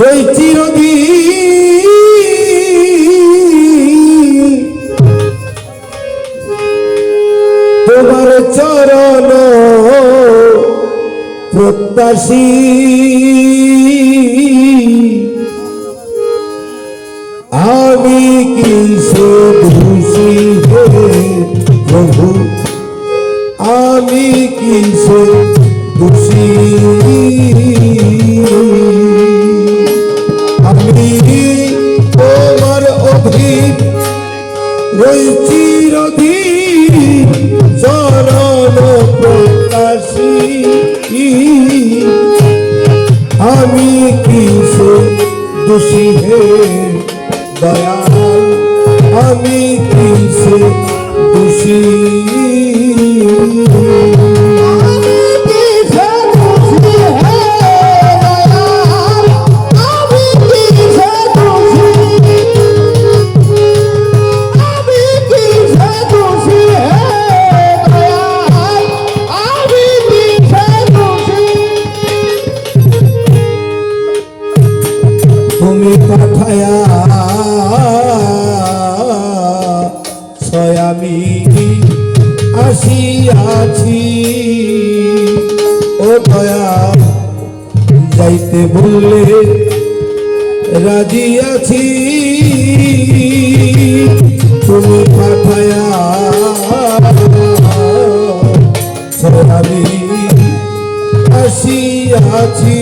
রই চিরদিন তোমার চরণ প্রত্যাশী। আমি কিসে আমি কিসে খুশি আমি তোমার অধীন ওই ও দয়া যাইতে বললে রাজি আছি। তুমি পাঠায়া ছয়ামি আসিয়াছি।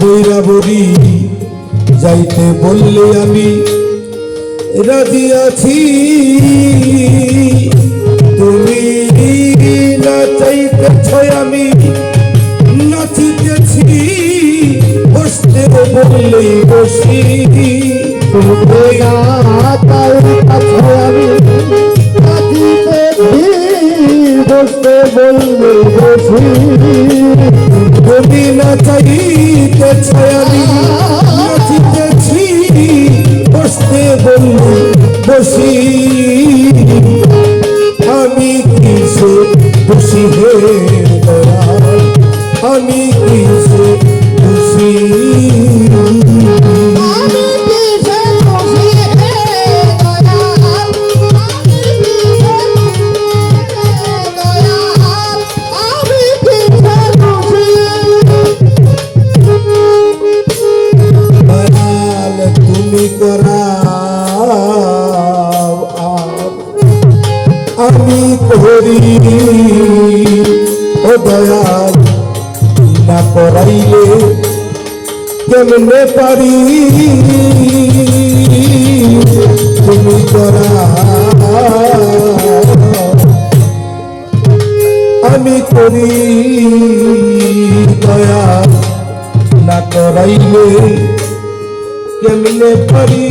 বৈরাবরী, যাইতে বললে আমি রাজি আছি। বসতে বললে বসি তুমি না চাইতেছ আমি নাচিতেছি বসতে বললে বসি দয়াল করাইলে কেমনে পারি? তুমি করাও আমি করি দয়া না করাইলে কেমনে পারি?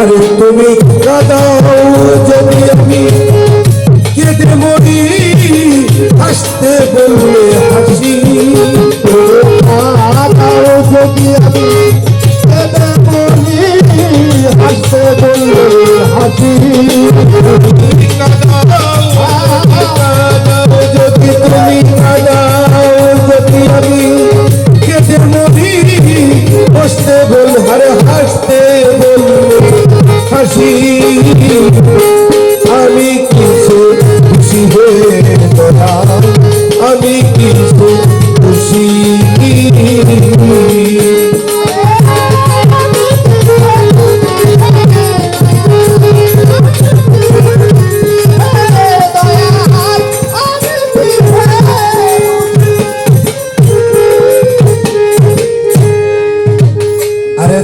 আরে তুমি কাদাও যদি আমি কেঁদে মরি। হাসতে বললে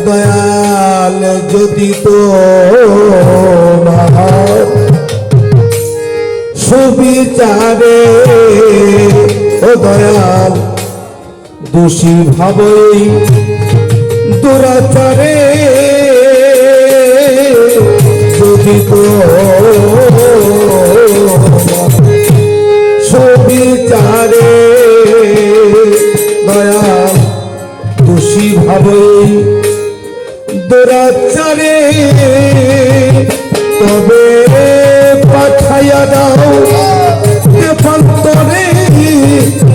দয়াল যদি তো সুবিচারে ও দয়াল, দোষী ভাবই দুরাচারে। যদি তো সুবিচারে, দয়াল, দোষী ভাবই দুরাচারে তবে পাঠাই পাঠাইয়া দাও। দেবান্তরে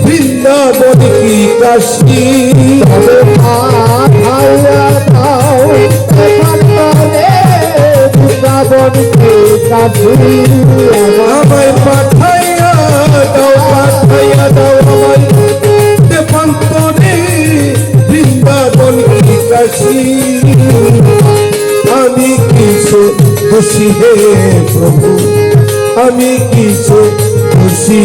বৃন্দাবন কি কাশী। তবে পাঠাইয়া দাও। একান্তরে বৃন্দাবনকে কাছে আমায় পাঠাইয়া দাও পাঠাইয়া দাও আমায়। দেবান্তরে বৃন্দাবন কি কাশী। আমি কিসে খুশি হে প্রভু? আমি কিসে খুশি?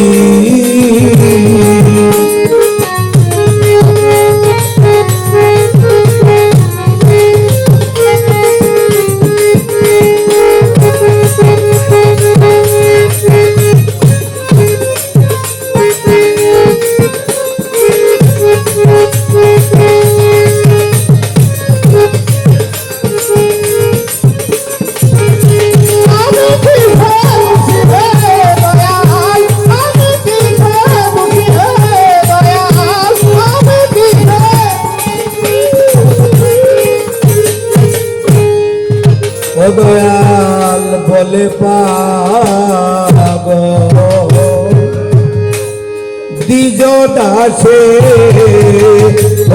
দয়াল বলে পাগ। দ্বিজ দাসে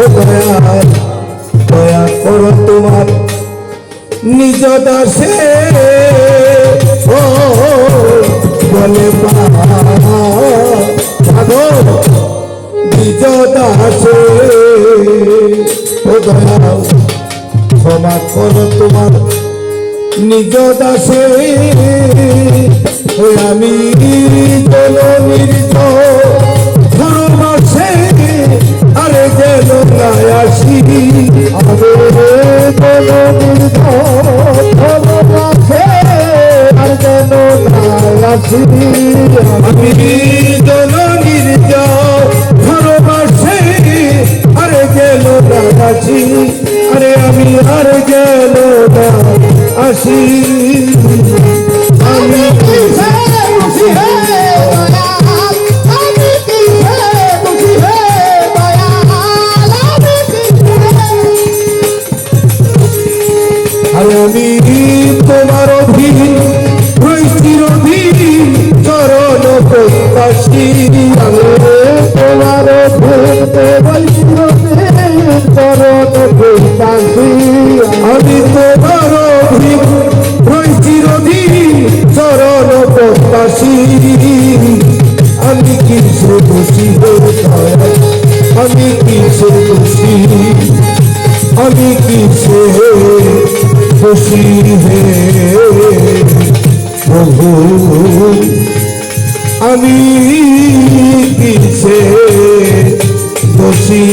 ও দয়াল, দয়া করো তোমার। নিজ দাসে ও বলে পাগ। দ্বিজ দাসে ও দয়াল, ক্ষমা করো তোমার। নিজ দাসে ওই আমি জল নির্জ ধর্মাসে আরে যেন নাই আসি আবে বলো নির্ধন ভালোবাসে আর যেন আসি আমি আসি খুশি হে প্রভু আমি কিসে দোষী?